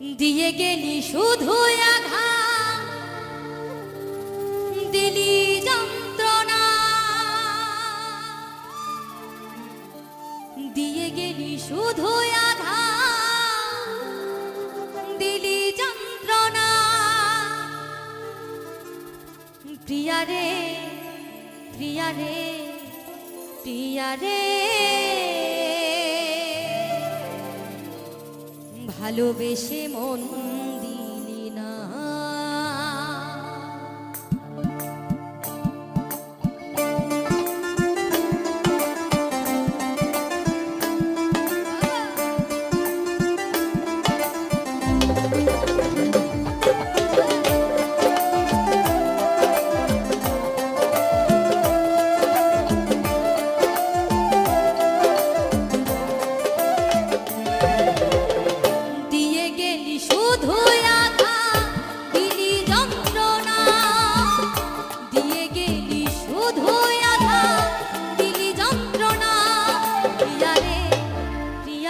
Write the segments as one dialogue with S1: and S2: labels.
S1: দিয়ে গেলি শুধু দিলি যন্ত্রণা। দিয়ে গেলি শুধু দিলি যন্ত্রণা। প্রিয়া রে প্রিয়া রে প্রিয়া রে। ভালোবেসে মন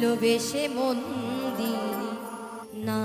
S1: ভালোবেসে মন্দির না